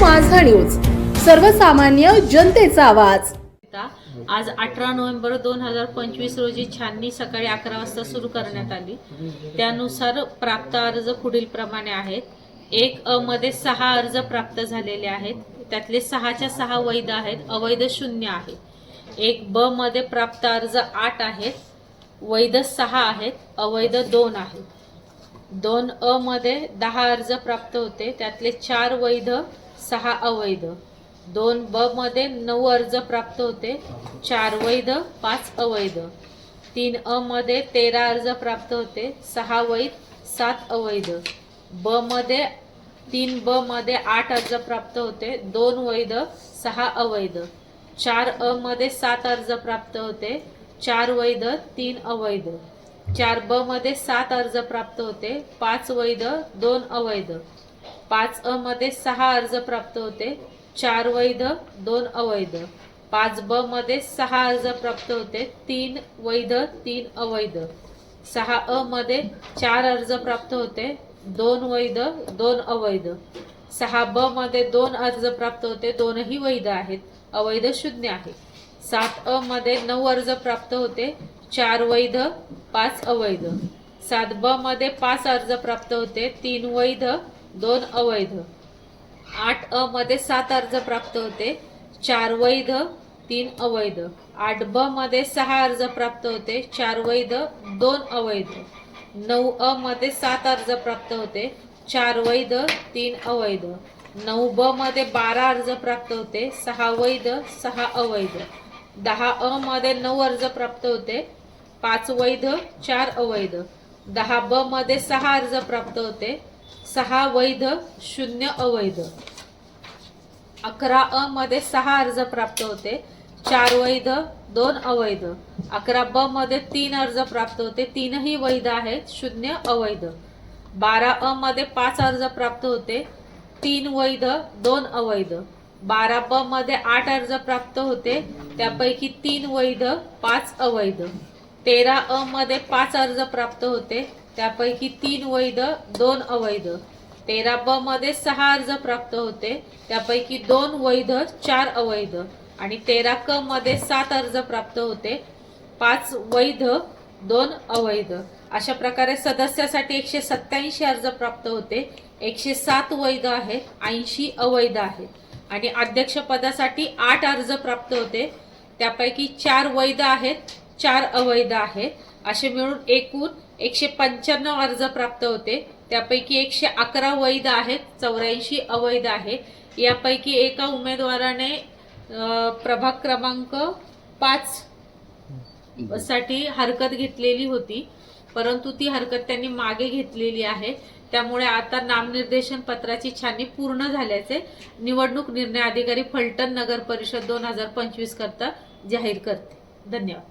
माझा न्यूज. सर्वसामान्य जनतेचा आवाज. आज अठरा नोव्हेंबर दोन हजार पंचवीस रोजी छाननी सकाळी अकरा वाजता सुरू करण्यात आली. त्यानुसार प्राप्त अर्ज पुढील प्रमाणे आहेत. एक अ मध्ये सहा अर्ज प्राप्त झालेले आहेत. त्यातले सहाच्या सहा वैध आहेत. अवैध शून्य आहे. एक ब मध्ये प्राप्त अर्ज आठ आहेत. वैध सहा आहेत. अवैध दोन आहेत. दोन अ मध्ये दहा अर्ज प्राप्त होते. त्यातले चार वैध सहा अवैध. दोन ब मध्ये नऊ अर्ज प्राप्त होते. चार वैध पाच अवैध. तीन अ मध्ये तेरा अर्ज प्राप्त होते. सहा वैध सात अवैध. ब मध्ये तीन ब मध्ये आठ अर्ज प्राप्त होते. दोन वैध सहा अवैध. चार अ मध्ये सात अर्ज प्राप्त होते. चार वैध तीन अवैध. चार ब मध्ये सात अर्ज प्राप्त होते. पाच वैध दोन अवैध. पाच अ मध्ये सहा अर्ज प्राप्त होते. चार वैध दोन अवैध. पाच ब मध्ये सहा अर्ज प्राप्त होते. तीन वैध तीन अवैध. सहा अ मध्ये चार अर्ज प्राप्त होते. दोन वैध दोन अवैध. सहा ब मध्ये दोन अर्ज प्राप्त होते. दोनही वैध आहेत. अवैध शून्य आहे. सात अ मध्ये नऊ अर्ज प्राप्त होते. चार वैध पाच अवैध. सात ब मध्ये पाच अर्ज प्राप्त होते. तीन वैध दोन अवैध. आठ अ मध्ये सात अर्ज प्राप्त होते. चार वैध तीन अवैध. आठ ब मध्ये सहा अर्ज प्राप्त होते. चार वैध दोन अवैध. नऊ अ मध्ये सात अर्ज प्राप्त होते. चार वैध तीन अवैध. नऊ ब मध्ये बारा अर्ज प्राप्त होते. सहा वैध सहा अवैध. दहा अ मध्ये नऊ अर्ज प्राप्त होते. पाच वैध चार अवैध. दहा ब मध्ये सहा अर्ज प्राप्त होते. सहा वैध शून्य अवैध. अकरा अ मध्ये सहा अर्ज प्राप्त होते चार वैध दोन अवैध. अकरा ब मध्ये तीन अर्ज प्राप्त होते तीनही वैध आहेत शून्य अवैध. बारा अ मध्ये पाच अर्ज प्राप्त होते तीन वैध दोन अवैध. बारा ब मध्ये आठ अर्ज प्राप्त होते त्यापैकी तीन वैध पाच अवैध. तेरा अ मध्ये पाच अर्ज प्राप्त होते. त्यापैकी तीन वैध दोन अवैध. तेरा ब मध्ये सहा अर्ज प्राप्त होते. त्यापैकी दोन वैध चार अवैध. आणि तेरा क मध्ये सात अर्ज प्राप्त होते. पाच वैध दोन अवैध. अशा प्रकारे सदस्यासाठी एकशे सत्याऐंशी अर्ज प्राप्त होते. एकशे सात वैध आहेत ऐंशी अवैध आहेत आणि अध्यक्षपदासाठी आठ अर्ज प्राप्त होते. त्यापैकी चार वैध आहेत. चार अवैध आहेत. असे मिळून एकूण एकशे पंच्याण्णव अर्ज प्राप्त होते. त्यापैकी एकशे अकरा वैध आहेत चौऱ्याऐंशी अवैध आहे. यापैकी एका उमेदवाराने प्रभाग क्रमांक पाच साठी हरकत घेतलेली होती. परंतु ती हरकत त्यांनी मागे घेतलेली आहे. त्यामुळे आता नामनिर्देशन पत्राची छाननी पूर्ण झाल्याचे निवडणूक निर्णय अधिकारी फलटण नगर परिषद दोन हजार पंचवीस करता जाहीर करते. धन्यवाद.